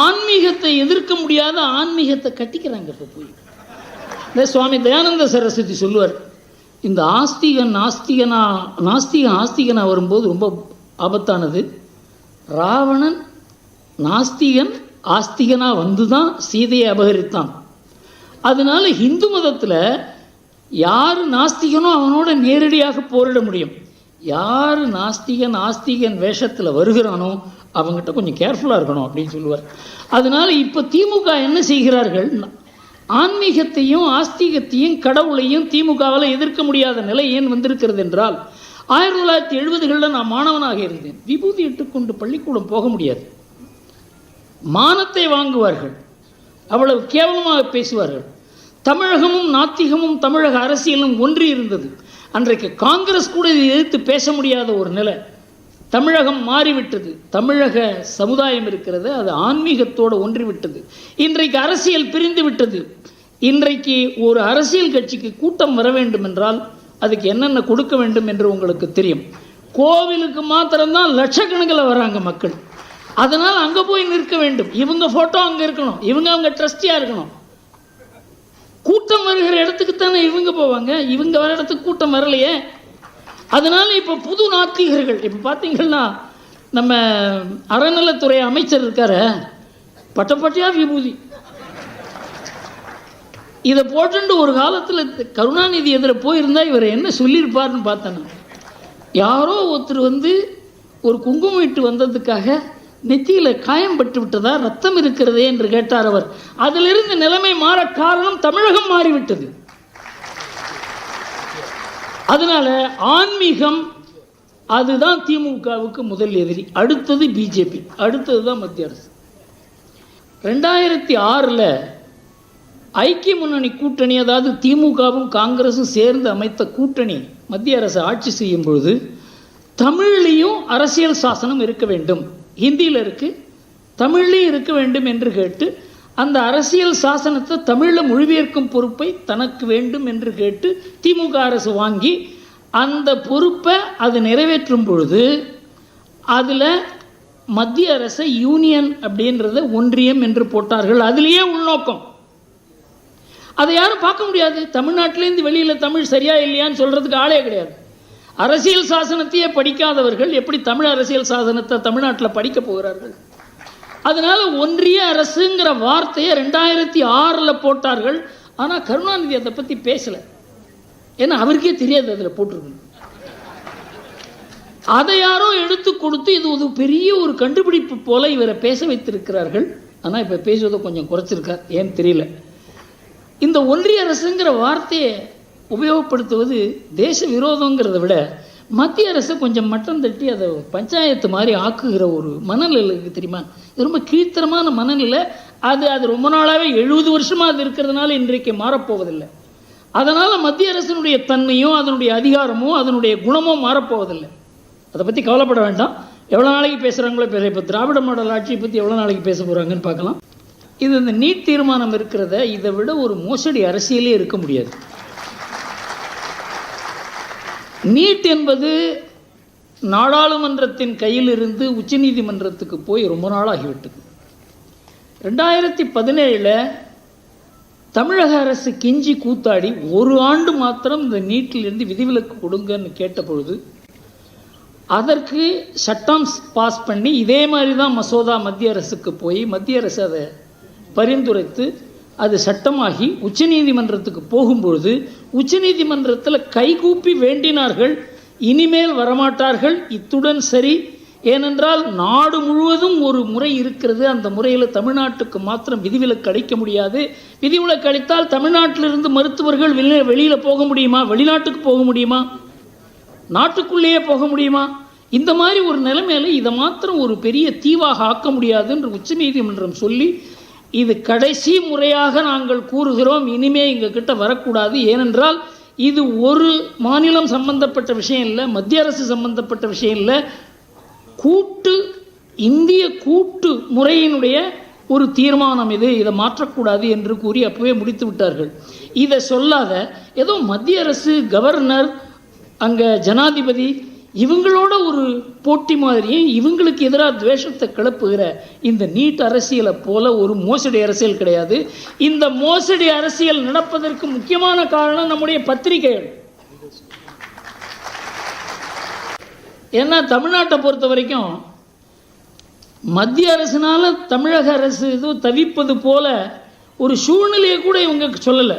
ஆன்மீகத்தை எதிர்க்க முடியாத ஆன்மீகத்தை கட்டிக்கிறாங்க இப்போ போய். இந்த சுவாமி தயானந்த சரஸ்வதி சொல்லுவார் இந்த ஆஸ்திகன் நாஸ்திகனா நாஸ்திகன் ஆஸ்திகனா வரும்போது ரொம்ப ஆபத்தானது. ராவணன் நாஸ்திகன் ஆஸ்திகனாக வந்து தான் சீதையை அபகரித்தான். அதனால் ஹிந்து மதத்தில் யார் நாஸ்திகனோ அவனோட நேரடியாக போரிட முடியும். யார் நாஸ்திகன் ஆஸ்திகன் வேஷத்தில் வருகிறானோ அவங்ககிட்ட கொஞ்சம் கேர்ஃபுல்லாக இருக்கணும் அப்படின்னு சொல்லுவார். அதனால இப்போ திமுக என்ன செய்கிறார்கள்? ஆன்மீகத்தையும் ஆஸ்திகத்தையும் கடவுளையும் திமுகவால் எதிர்க்க முடியாத நிலை ஏன் வந்திருக்கிறது என்றால் ஆயிரத்தி தொள்ளாயிரத்தி எழுபதுகளில் நான் மாணவனாக இருந்தேன். விபூதி இட்டுக்கொண்டு பள்ளிக்கூடம் போக முடியாது. மானத்தை வாங்குவார்கள். அவ்வளவு கேவலமாக பேசுவார்கள். தமிழகமும் நாத்திகமும் தமிழக அரசியலும் ஒன்றி இருந்தது. அன்றைக்கு காங்கிரஸ் கூட இதை எதிர்த்து பேச முடியாத ஒரு நிலை. தமிழகம் மாறிவிட்டது. தமிழக சமுதாயம் இருக்கிறது. அது ஆன்மீகத்தோடு ஒன்றிவிட்டது. இன்றைக்கு அரசியல் பிரிந்து விட்டது இன்றைக்கு ஒரு அரசியல் கட்சிக்கு கூட்டம் வர வேண்டும் என்றால் அதுக்கு என்னென்ன கொடுக்க வேண்டும் என்று உங்களுக்கு தெரியும். கோவிலுக்கு மாத்திரம்தான் லட்சக்கணக்கில் வராங்க மக்கள். அதனால் அங்கே போய் நிற்க வேண்டும். இவங்க ஃபோட்டோ அங்கே இருக்கணும். இவங்க அவங்க ட்ரஸ்டியாக இருக்கணும். கூட்டம் வருகிற இடத்துக்கு தானே இவங்க போவாங்க? இவங்க வர இடத்துக்கு கூட்டம் வரலையே? அதனால இப்போ புது நாத்திகர்கள் இப்போ பார்த்தீங்கன்னா நம்ம அறநிலைத்துறை அமைச்சர் இருக்கார. பட்டப்பட்டியா விபூதி. இதை போட்டுண்டு ஒரு காலத்தில் கருணாநிதி எதிர போயிருந்தா இவர் என்ன சொல்லியிருப்பார்னு பார்த்தேன் யாரோ ஒருத்தர் வந்து ஒரு குங்குமம் இட்டு வந்ததுக்காக நெத்தியில் காயம் பட்டு விட்டதா? ரத்தம் இருக்கிறதே என்று கேட்டார் அவர். அதிலிருந்து நிலைமை மாற காரணம் தமிழகம் மாறிவிட்டது. அதனால ஆன்மீகம் அதுதான் திமுகவுக்கு முதல் எதிரி. அடுத்தது பிஜேபி. அடுத்தது தான் மத்திய அரசு. ரெண்டாயிரத்தி ஆறில் ஐக்கிய முன்னணி கூட்டணி அதாவது திமுகவும் காங்கிரஸும் சேர்ந்து அமைத்த கூட்டணி மத்திய அரசு ஆட்சி செய்யும் பொழுது தமிழ்லேயும் அரசியல் சாசனம் இருக்க வேண்டும். ஹிந்தியில் இருக்குது தமிழ்லேயும் இருக்க வேண்டும் என்று கேட்டு அந்த அரசியல் சாசனத்தை தமிழில் மொழிபெயர்க்கும் பொறுப்பை தனக்கு வேண்டும் என்று கேட்டு திமுக அரசு வாங்கி அந்த பொறுப்பை அது நிறைவேற்றும் பொழுது அதில் மத்திய அரசை யூனியன் அப்படின்றத ஒன்றியம் என்று போட்டார்கள். அதிலேயே உள்நோக்கம். அதை யாரும் பார்க்க முடியாது. தமிழ்நாட்டிலேருந்து வெளியில் தமிழ் சரியா இல்லையான்னு சொல்கிறதுக்கு ஆளே கிடையாது. அரசியல் சாசனத்தையே படிக்காதவர்கள் எப்படி தமிழ் அரசியல் சாசனத்தை தமிழ்நாட்டில் படிக்க போகிறார்கள்? அதனால ஒன்றிய அரசுங்கிற வார்த்தையை ரெண்டாயிரத்தி ஆறில் போட்டார்கள். ஆனால் கருணாநிதி அதை பற்றி பேசலை. ஏன்னா அவருக்கே தெரியாது அதில் போட்டிருக்கு அதை யாரோ எடுத்து கொடுத்து இது ஒரு பெரிய ஒரு கண்டுபிடிப்பு போல இவரை பேச வைத்திருக்கிறார்கள். ஆனால் இப்போ பேசுவதை கொஞ்சம் குறைச்சிருக்கார். ஏன்னு தெரியல. இந்த ஒன்றிய அரசுங்கிற வார்த்தையை உபயோகப்படுத்துவது தேச விரோதங்கிறத விட மத்திய அரசு கொஞ்சம் மட்டம் தட்டி அதை பஞ்சாயத்து மாதிரி ஆக்குகிற ஒரு மனநிலை இருக்குது தெரியுமா? இது ரொம்ப கீழ்த்தரமான மனநிலை. அது அது ரொம்ப நாளாகவே எழுபது வருஷமாக அது இருக்கிறதுனால இன்றைக்கு மாறப்போவதில்லை. அதனால் மத்திய அரசினுடைய தன்மையும் அதனுடைய அதிகாரமும் அதனுடைய குணமும் மாறப்போவதில்லை. அதை பற்றி கவலைப்பட வேண்டாம். எவ்வளோ நாளைக்கு பேசுகிறாங்களோ பேச இப்போ திராவிட மாடல் ஆட்சியை பற்றி எவ்வளோ நாளைக்கு பேச போகிறாங்கன்னு பார்க்கலாம். இது இந்த நீட் தீர்மானம் இருக்கிறத இதை விட ஒரு மோசடி அரசியலே இருக்க முடியாது. நீட் என்பது நாடாளுமன்றத்தின் கையிலிருந்து உச்சநீதிமன்றத்துக்கு போய் ரொம்ப நாளாகிவிட்டது. ரெண்டாயிரத்தி பதினேழில் தமிழக அரசு கிஞ்சி கூத்தாடி ஒரு ஆண்டு மாத்திரம் இந்த நீட்டிலிருந்து விதிவிலக்கு கொடுங்கன்னு கேட்ட பொழுது அதற்கு சட்டம் பாஸ் பண்ணி இதே மாதிரி தான் மசோதா மத்திய அரசுக்கு போய் மத்திய அரசு அதை பரிந்துரைத்து அது சட்டமாகி உச்சநீதிமன்றத்துக்கு போகும்பொழுது உச்சநீதிமன்றத்தில் கைகூப்பி வேண்டினார்கள் இனிமேல் வரமாட்டார்கள் இத்துடன் சரி. ஏனென்றால் நாடு முழுவதும் ஒரு முறை இருக்கிறது அந்த முறையில் தமிழ்நாட்டுக்கு மாத்திரம் விதிவிலக்கு அளிக்க முடியாது. விதிவிலக்கு அளித்தால் தமிழ்நாட்டிலிருந்து மருத்துவர்கள் வெளி வெளியில் போக முடியுமா? வெளிநாட்டுக்கு போக முடியுமா? நாட்டுக்குள்ளேயே போக முடியுமா? இந்த மாதிரி ஒரு நிலைமையில இதை மாத்திரம் ஒரு பெரிய தீவாக ஆக்க முடியாது என்று உச்சநீதிமன்றம் சொல்லி இது கடைசி முறையாக நாங்கள் கூறுகிறோம். இனிமே எங்கள் கிட்ட வரக்கூடாது. ஏனென்றால் இது ஒரு மாநிலம் சம்பந்தப்பட்ட விஷயம் இல்லை மத்திய அரசு சம்பந்தப்பட்ட விஷயம் இல்லை. கூட்டு இந்திய கூட்டு முறையினுடைய ஒரு தீர்மானம் இது. இதை மாற்றக்கூடாது என்று கூறி அப்பவே முடித்து விட்டார்கள். இதை சொல்லாத ஏதோ மத்திய அரசு கவர்னர் அங்கே ஜனாதிபதி இவங்களோட ஒரு போட்டி மாதிரியும் இவங்களுக்கு எதிராக துவேஷத்தை கிளப்புகிற இந்த நீட் அரசியலை போல ஒரு மோசடி அரசியல் கிடையாது. இந்த மோசடி அரசியல் நடப்பதற்கு முக்கியமான காரணம் நம்முடைய பத்திரிகைகள். ஏன்னா தமிழ்நாட்டை பொறுத்த வரைக்கும் மத்திய அரசினால் தமிழக அரசு ஏதோ தவிப்பது போல ஒரு சூழ்நிலையை கூட இவங்க சொல்லலை.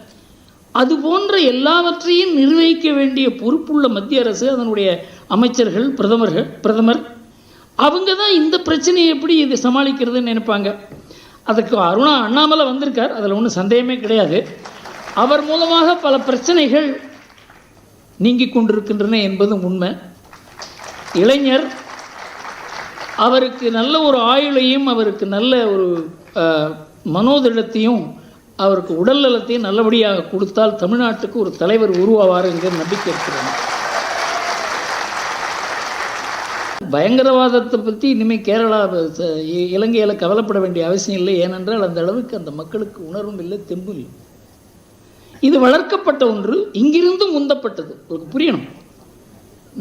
அது போன்ற எல்லாவற்றையும் நிர்வகிக்க வேண்டிய பொறுப்புள்ள மத்திய அரசு அதனுடைய அமைச்சர்கள் பிரதமர்கள் பிரதமர் அவங்க தான் இந்த பிரச்சனையை எப்படி இதை சமாளிக்கிறதுன்னு நினைப்பாங்க. அதுக்கு அருணா அண்ணாமலை வந்திருக்கார் அதில் ஒன்றும் சந்தேகமே கிடையாது. அவர் மூலமாக பல பிரச்சனைகள் நீங்கிக் கொண்டிருக்கின்றன என்பதும் உண்மை. இளைஞர் அவருக்கு நல்ல ஒரு ஆயுளையும் அவருக்கு நல்ல ஒரு மனோதிடத்தையும் அவருக்கு உடல் நலத்தையும் நல்லபடியாக கொடுத்தால் தமிழ்நாட்டுக்கு ஒரு தலைவர் உருவாவார் என்கிற நம்பிக்கை இருக்கிறாங்க பயங்கரவாதத்தை பற்றி இனிமேல் கேரளா இலங்கையில் கவலைப்பட வேண்டிய அவசியம் இல்லை. ஏனென்றால் அந்த அளவுக்கு அந்த மக்களுக்கு உணர்வும் இல்லை தெம்பும் இல்லை. இது வளர்க்கப்பட்ட ஒன்று இங்கிருந்தும் உந்தப்பட்டது. உங்களுக்கு புரியணும்.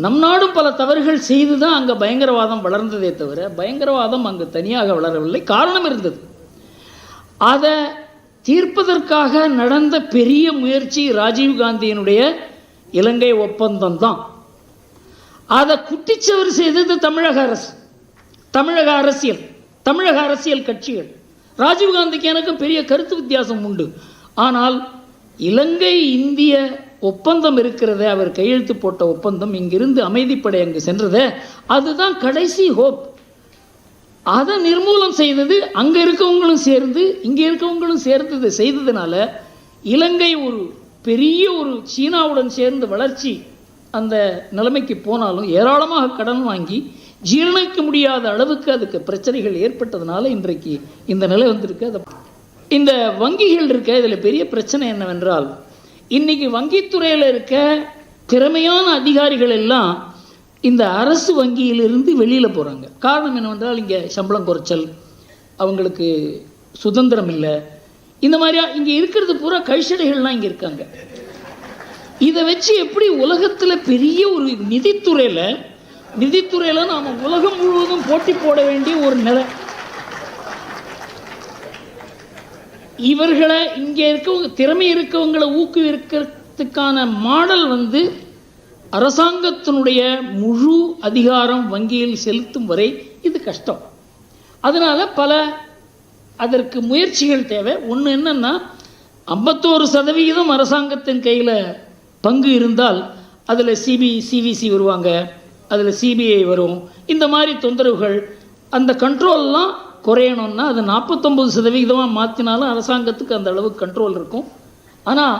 நம் நாடும் பல தவறுகள் செய்து தான் அங்கே பயங்கரவாதம் வளர்ந்ததே தவிர பயங்கரவாதம் அங்கு தனியாக வளரவில்லை. காரணம் இருந்தது. அதை தீர்ப்பதற்காக நடந்த பெரிய முயற்சி ராஜீவ் காந்தியினுடைய இலங்கை ஒப்பந்தம் தான் அதை குட்டிச்சவர் செய்தது தமிழக அரசு. தமிழக அரசியல் தமிழக அரசியல் கட்சிகள். ராஜீவ்காந்திக்கு எனக்கும் பெரிய கருத்து வித்தியாசம் உண்டு. ஆனால் இலங்கை இந்திய ஒப்பந்தம் இருக்கிறதே அவர் கையெழுத்து போட்ட ஒப்பந்தம் இங்கிருந்து அமைதிப்படை அங்கு சென்றதே அதுதான் கடைசி ஹோப். அதை நிர்மூலம் செய்தது அங்கே இருக்கவங்களும் சேர்ந்து இங்கே இருக்கவங்களும் சேர்ந்து இதை செய்ததுனால இலங்கை ஒரு பெரிய ஒரு சீனாவுடன் சேர்ந்து வளர்ச்சி அந்த நிலைமைக்கு போனாலும் ஏராளமாக கடன் வாங்கி ஜீரணிக்க முடியாத அளவுக்கு அதுக்கு பிரச்சனைகள் ஏற்பட்டதுனால இன்றைக்கு இந்த நிலை வந்திருக்கு. அதை இந்த வங்கிகள் இருக்க இதில் பெரிய பிரச்சனை என்னவென்றால் இன்றைக்கி வங்கித்துறையில் இருக்க திறமையான அதிகாரிகள் எல்லாம் இந்த அரசு வங்கியிலிருந்து வெளியில் போகிறாங்க காரணம் என்னவென்றால் இங்கே சம்பளம் குறைச்சல் அவங்களுக்கு சுதந்திரம் இல்லை. இந்த மாதிரியா இங்கே இருக்கிறது பூரா கழிச்சடைகள்லாம் இங்கே இருக்காங்க. இதை வச்சு எப்படி உலகத்தில் பெரிய ஒரு நிதித்துறையில் நிதித்துறையில் நாம் உலகம் முழுவதும் போட்டி போட வேண்டிய ஒரு நிலை. இவர்களை இங்கே இருக்கவங்க திறமை இருக்கவங்களை ஊக்குவிக்கிறதுக்கான மாடல் வந்து அரசாங்கத்தினுடைய முழு அதிகாரம் வங்கியில் செலுத்தும் வரை இது கஷ்டம். அதனால் பல அதற்கு முயற்சிகள் தேவை. ஒன்று என்னென்னா ஐம்பத்தோரு சதவிகிதம் அரசாங்கத்தின் கையில் பங்கு இருந்தால் அதில் சிபி சிவிசி வருவாங்க அதில் சிபிஐ வரும். இந்த மாதிரி தொந்தரவுகள் அந்த கண்ட்ரோல்லாம் குறையணும்னா அது நாற்பத்தொம்பது சதவிகிதமாக மாற்றினாலும் அரசாங்கத்துக்கு அந்த அளவுக்கு கண்ட்ரோல் இருக்கும். ஆனால்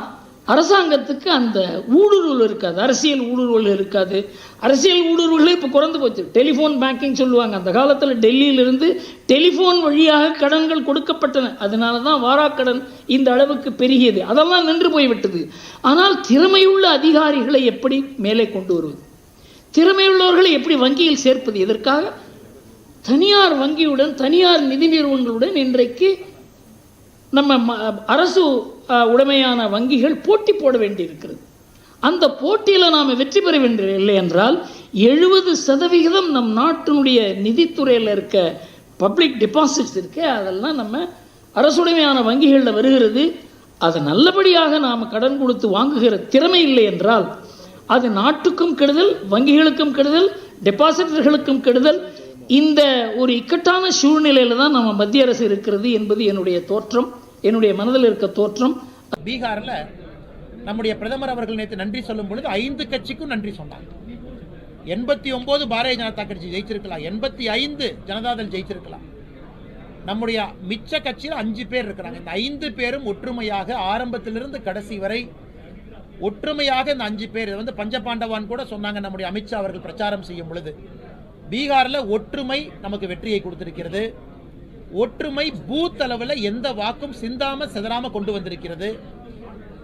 அரசாங்கத்துக்கு அந்த ஊடுருவல் இருக்காது. அரசியல் ஊடுருவல் இருக்காது. அரசியல் ஊடுருவல் இப்போ குறைந்து போச்சு. டெலிஃபோன் பேங்கிங் சொல்லுவாங்க. அந்த காலத்தில் டெல்லியிலிருந்து டெலிஃபோன் வழியாக கடன்கள் கொடுக்கப்பட்டன. அதனால தான் வாராக்கடன் இந்த அளவுக்கு பெருகியது. அதெல்லாம் நின்று போய்விட்டது. ஆனால் திறமையுள்ள அதிகாரிகளை எப்படி மேலே கொண்டு வருவது? திறமையுள்ளவர்களை எப்படி வங்கியில் சேர்ப்பது? எதற்காக? தனியார் வங்கியுடன் தனியார் நிதி நிறுவனங்களுடன் இன்றைக்கு நம்ம ம- அரசு உடைமையான வங்கிகள் போட்டி போட வேண்டியிருக்கிறது. அந்த போட்டியில் நாம் வெற்றி பெற வேண்டிய இல்லை என்றால் எழுபது சதவிகிதம் நம் நாட்டினுடைய நிதித்துறையில் இருக்க பப்ளிக் டிபாசிட்ஸ் இருக்கே அதெல்லாம் நம்ம அரசுடைமையான வங்கிகளில் வருகிறது. அதை நல்லபடியாக நாம் கடன் கொடுத்து வாங்குகிற திறமை இல்லை என்றால் அது நாட்டுக்கும் கெடுதல் வங்கிகளுக்கும் கெடுதல் டெபாசிட்டர்களுக்கும் கெடுதல் இந்த ஒரு இக்கட்டான சூழ்நிலையில் தான் நம்ம மத்திய அரசு இருக்கிறது என்பது என்னுடைய தோற்றம். என்னுடைய மனதில் இருக்க தோற்றம். பீகாரில் நம்முடைய பிரதமர் அவர்கள் நேற்று நன்றி சொல்லும் பொழுது ஐந்து கட்சிக்கும் நன்றி சொன்னாங்க எண்பத்தி ஒன்பது பாரதிய ஜனதா கட்சி ஜெயிச்சிருக்கலாம். எண்பத்தி ஐந்து ஜனதாதள் ஜெயிச்சிருக்கலாம். நம்முடைய மிச்ச கட்சியில் அஞ்சு பேர் இருக்கிறாங்க. இந்த ஐந்து பேரும் ஒற்றுமையாக ஆரம்பத்திலிருந்து கடைசி வரை ஒற்றுமையாக இந்த அஞ்சு பேர் இதை வந்து பஞ்சபாண்டவான் கூட சொன்னாங்க நம்முடைய அமித்ஷா அவர்கள் பிரச்சாரம் செய்யும் பொழுது. பீகாரில் ஒற்றுமை நமக்கு வெற்றியை கொடுத்திருக்கிறது. ஒற்றுமை பூத் அளவில் எந்த வாக்கும் சிந்தாம சிதறாம கொண்டு வந்திருக்கிறது?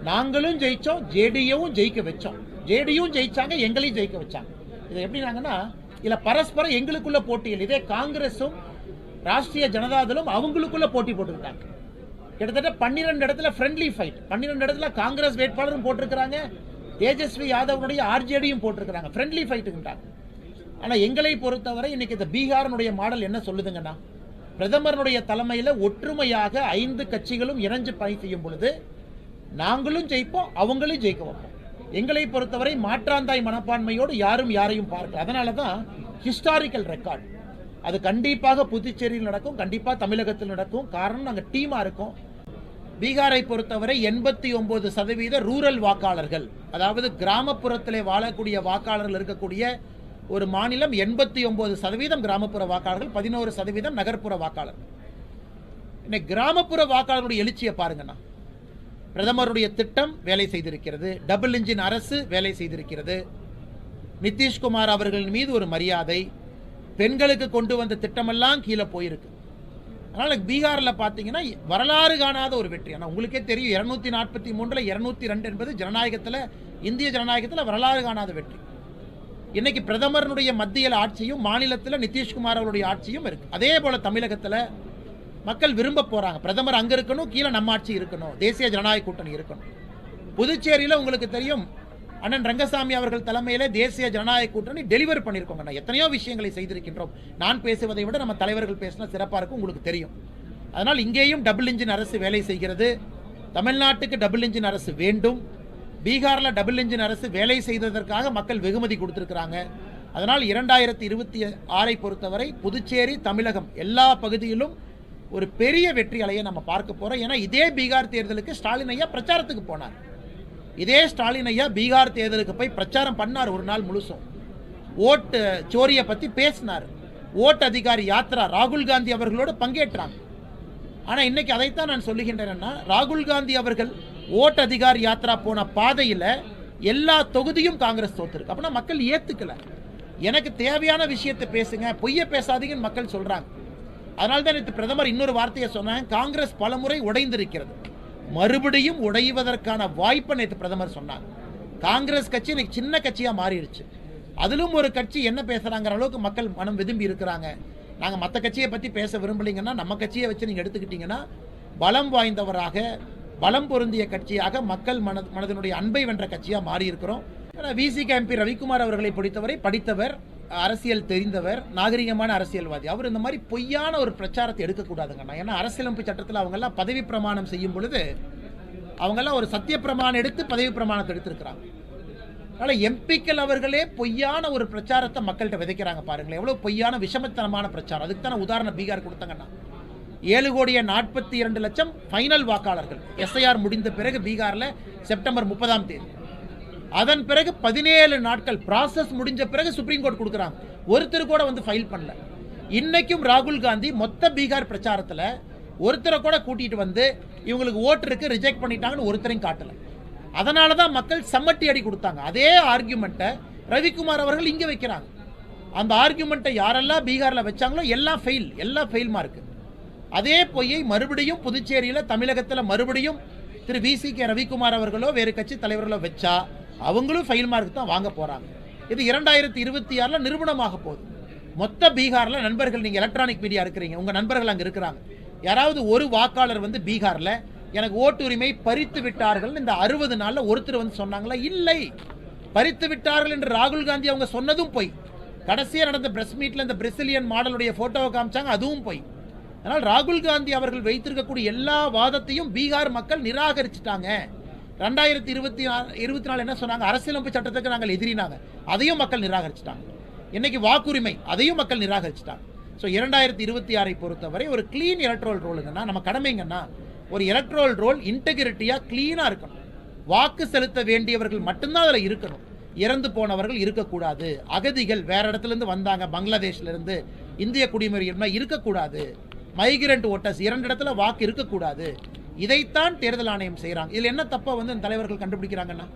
நாங்களும் ஜெயிச்சோம் ஜேடியும் ஜெயிக்க வச்சோம். ஜேடியும் ஜெயிச்சாங்க எங்களையும் ஜெயிக்க வச்சாங்க. இது எப்படினாங்கன்னா இதில் பரஸ்பரம் எங்களுக்குள்ள போட்டியில் இதே காங்கிரஸும் ராஷ்டிரிய ஜனதாதளும் அவங்களுக்குள்ள போட்டி போட்டுக்கிட்டாங்க. கிட்டத்தட்ட பன்னிரெண்டு இடத்துல ஃப்ரெண்ட்லி ஃபைட் பன்னிரெண்டு இடத்துல காங்கிரஸ் வேட்பாளரும் போட்டிருக்கிறாங்க தேஜஸ்வி யாதவனுடைய ஆர்ஜேடியும் போட்டிருக்கிறாங்க. ஃப்ரெண்ட்லி ஃபைட்டுக்கிட்டாங்க ஆனால் எங்களை பொறுத்தவரை இன்னைக்கு இந்த பீகாரனுடைய மாடல் என்ன சொல்லுதுங்கன்னா பிரதமருடைய தலைமையில் ஒற்றுமையாக ஐந்து கட்சிகளும் இணைஞ்சு பணி செய்யும் பொழுது நாங்களும் ஜெயிப்போம் அவங்களும் ஜெயிக்க வைப்போம். எங்களை பொறுத்தவரை மாற்றாந்தாய் மனப்பான்மையோடு யாரும் யாரையும் பார்க்கல. அதனால தான் ஹிஸ்டாரிக்கல் ரெக்கார்ட் அது கண்டிப்பாக புதுச்சேரியில் நடக்கும் கண்டிப்பாக தமிழகத்தில் நடக்கும். காரணம் நாங்கள் டீமாக இருக்கோம். பீகாரை பொறுத்தவரை எண்பத்தி ஒன்பது சதவீத ரூரல் வாக்காளர்கள் அதாவது கிராமப்புறத்திலே வாழக்கூடிய வாக்காளர்கள் இருக்கக்கூடிய ஒரு மாநிலம் எண்பத்தி ஒன்பது சதவீதம் கிராமப்புற வாக்காளர்கள் பதினோரு சதவீதம் நகர்ப்புற வாக்காளர் இன்னைக்கு கிராமப்புற வாக்காளர்களுடைய எழுச்சியை பாருங்கண்ணா. பிரதமருடைய திட்டம் வேலை செய்திருக்கிறது. டபுள் இன்ஜின் அரசு வேலை செய்திருக்கிறது. நிதிஷ்குமார் அவர்களின் மீது ஒரு மரியாதை. பெண்களுக்கு கொண்டு வந்த திட்டமெல்லாம் கீழே போயிருக்கு. அதனால் பீகாரில் பார்த்தீங்கன்னா வரலாறு காணாத ஒரு வெற்றி. ஆனால் உங்களுக்கே தெரியும் இரநூத்தி நாற்பத்தி மூன்றில் இரநூத்தி ரெண்டு என்பது ஜனநாயகத்தில் இந்திய ஜனநாயகத்தில் வரலாறு காணாத வெற்றி. இன்னைக்கு பிரதமருடைய மத்தியில் ஆட்சியும் மாநிலத்தில் நிதிஷ்குமார் அவருடைய ஆட்சியும் இருக்கு. அதே போல தமிழகத்தில் மக்கள் விரும்ப போறாங்க. பிரதமர் அங்க இருக்கணும் கீழே நம்ம ஆட்சி இருக்கணும். தேசிய ஜனநாயக கூட்டணி இருக்கணும். புதுச்சேரியில் உங்களுக்கு தெரியும் அண்ணன் ரங்கசாமி அவர்கள் தலைமையில தேசிய ஜனநாயக கூட்டணி டெலிவர் பண்ணியிருக்கோங்க. நான் எத்தனையோ விஷயங்களை செய்திருக்கின்றோம். நான் பேசுவதை விட நம்ம தலைவர்கள் பேசினா சிறப்பாக இருக்கும் உங்களுக்கு தெரியும். அதனால் இங்கேயும் டபுள் இன்ஜின் அரசு வேலை செய்கிறது. தமிழ்நாட்டுக்கு டபுள் இன்ஜின் அரசு வேண்டும். பீகாரில் டபுள் இன்ஜின் அரசு வேலை செய்ததற்காக மக்கள் வெகுமதி கொடுத்துருக்குறாங்க. அதனால் இரண்டாயிரத்தி இருபத்தி ஆறை பொறுத்தவரை புதுச்சேரி தமிழகம் எல்லா பகுதியிலும் ஒரு பெரிய வெற்றி அலையை நம்ம பார்க்க போகிறோம் ஏன்னா இதே பீகார் தேர்தலுக்கு ஸ்டாலின் ஐயா பிரச்சாரத்துக்கு போனார். இதே ஸ்டாலின் ஐயா பீகார் தேர்தலுக்கு போய் பிரச்சாரம் பண்ணார் ஒரு நாள் முழுசும். ஓட்டு சோரியை பற்றி பேசினார். ஓட்டு அதிகாரி யாத்ரா ராகுல் காந்தி அவர்களோடு பங்கேற்றாங்க. ஆனால் இன்னைக்கு அதைத்தான் நான் சொல்லுகின்றேன்னா ராகுல் காந்தி அவர்கள் ஓட்டு அதிகார் யாத்ரா போன பாதையில் எல்லா தொகுதியும் காங்கிரஸ் தோத்துருக்கு. அப்படின்னா மக்கள் ஏத்துக்கல. எனக்கு தேவையான விஷயத்தை பேசுங்க பொய்ய பேசாதீங்கன்னு மக்கள் சொல்றாங்க. அதனால தான் நேற்று பிரதமர் இன்னொரு வார்த்தையை சொன்னாங்க காங்கிரஸ் பலமுறை உடைந்திருக்கிறது. மறுபடியும் உடைவதற்கான வாய்ப்பை நேற்று பிரதமர் சொன்னாங்க காங்கிரஸ் கட்சி இன்னைக்கு சின்ன கட்சியா மாறிடுச்சு. அதிலும் ஒரு கட்சி என்ன பேசுறாங்கிற அளவுக்கு மக்கள் மனம் விரும்பி இருக்கிறாங்க. நாங்கள் மற்ற கட்சியை பற்றி பேச விரும்பலீங்கன்னா நம்ம கட்சியை வச்சு நீங்கள் எடுத்துக்கிட்டீங்கன்னா பலம் வாய்ந்தவராக பலம் பொருந்திய கட்சியாக மக்கள் மன மனதினுடைய அன்பை வென்ற கட்சியாக மாறியிருக்கிறோம். இருக்கிறோம் விசிக எம்பி ரவிக்குமார் அவர்களை பொறுத்தவரை படித்தவர் அரசியல் தெரிந்தவர் நாகரிகமான அரசியல்வாதி. அவர் இந்த மாதிரி பொய்யான ஒரு பிரச்சாரத்தை எடுக்கக்கூடாதுங்கண்ணா ஏன்னா அரசியலமைப்பு சட்டத்தில் அவங்கெல்லாம் பதவி பிரமாணம் செய்யும் பொழுது அவங்கெல்லாம் ஒரு சத்திய பிரமாணம் எடுத்து பதவி பிரமாணத்தை எடுத்திருக்கிறாங்க. அதனால் எம்பிக்கள் அவர்களே பொய்யான ஒரு பிரச்சாரத்தை மக்கள்கிட்ட விதைக்கிறாங்க பாருங்களேன். எவ்வளோ பொய்யான விஷமத்தனமான பிரச்சாரம். அதுக்கு தானே உதாரணம் பீகார் கொடுத்தாங்கண்ணா ஏழு கோடியே நாற்பத்தி இரண்டு லட்சம் ஃபைனல் வாக்காளர்கள். எஸ்ஐஆர் முடிந்த பிறகு பீகாரில் செப்டம்பர் முப்பதாம் தேதி. அதன் பிறகு பதினேழு நாட்கள் ப்ராசஸ் முடிஞ்ச பிறகு சுப்ரீம் கோர்ட் கொடுக்குறாங்க. ஒருத்தர் கூட வந்து ஃபைல் பண்ணல. இன்னைக்கும் ராகுல் காந்தி மொத்த பீகார் பிரச்சாரத்தில் ஒருத்தரை கூட கூட்டிட்டு வந்து இவங்களுக்கு ஓட்டு இருக்கு ரிஜெக்ட் பண்ணிட்டாங்கன்னு ஒருத்தரையும் காட்டலை. அதனால தான் மக்கள் சம்மட்டி அடி கொடுத்தாங்க. அதே ஆர்கியூமெண்ட்டை ரவிக்குமார் அவர்கள் இங்கே வைக்கிறாங்க. அந்த ஆர்கியூமெண்ட்டை யாரெல்லாம் பீகாரில் வச்சாங்களோ எல்லாம் ஃபெயில் எல்லாம் ஃபெயில் மார்க்கு அதே பொய்யை மறுபடியும் புதுச்சேரியில் தமிழகத்தில் மறுபடியும் Thiru V C K Ravikumar அவர்களோ வேறு கட்சி தலைவர்களோ வச்சா அவங்களும் ஃபெயில் மார்க் தான் வாங்க போகிறாங்க இது இரண்டாயிரத்தி இருபத்தி ஆறில் நிரூபணமாக போகுது. மொத்த பீகாரில் நண்பர்கள் நீங்கள் எலக்ட்ரானிக் மீடியா இருக்கிறீங்க உங்கள் நண்பர்கள் அங்கே இருக்கிறாங்க. யாராவது ஒரு வாக்காளர் வந்து பீகாரில் எனக்கு ஓட்டுரிமை பறித்து விட்டார்கள் இந்த அறுபது நாளில் ஒருத்தர் வந்து சொன்னாங்களா? இல்லை. பறித்து விட்டார்கள் என்று ராகுல் காந்தி அவங்க சொன்னதும் போய். கடைசியாக நடந்த பிரஸ் மீட்டில் இந்த பிரசிலியன் மாடலுடைய ஃபோட்டோவை காமிச்சாங்க அதுவும் போய். அதனால் ராகுல் காந்தி அவர்கள் வைத்திருக்கக்கூடிய எல்லா வாதத்தையும் பீகார் மக்கள் நிராகரிச்சிட்டாங்க. ரெண்டாயிரத்தி இருபத்தி இருபத்தி நாலு என்ன சொன்னாங்க? அரசியலமைப்பு சட்டத்துக்கு நாங்கள் எதிரினாங்க. அதையும் மக்கள் நிராகரிச்சிட்டாங்க. இன்னைக்கு வாக்குரிமை அதையும் மக்கள் நிராகரிச்சிட்டாங்க. ஸோ இரண்டாயிரத்தி இருபத்தி ஆறை பொறுத்தவரை ஒரு க்ளீன் எலக்ட்ரோல் ரோலுங்கன்னா நம்ம கடமைங்கன்னா ஒரு எலக்ட்ரோல் ரோல் இன்டெகிரிட்டியாக க்ளீனாக இருக்கணும். வாக்கு செலுத்த வேண்டியவர்கள் மட்டும்தான் அதில் இருக்கணும். இறந்து போனவர்கள் இருக்கக்கூடாது. அகதிகள் வேற இடத்துல இருந்து வந்தாங்க பங்களாதேஷ்லேருந்து இந்திய குடிமுறை இருக்கக்கூடாது. மைக்ரண்ட் ஓட்டர்ஸ் இரண்டு இடத்துல வாக்கு இருக்கக்கூடாது. இதைத்தான் தேர்தல் ஆணையம் செய்கிறாங்க இதில் என்ன தப்பை வந்து இந்த தலைவர்கள் கண்டுபிடிக்கிறாங்கன்னா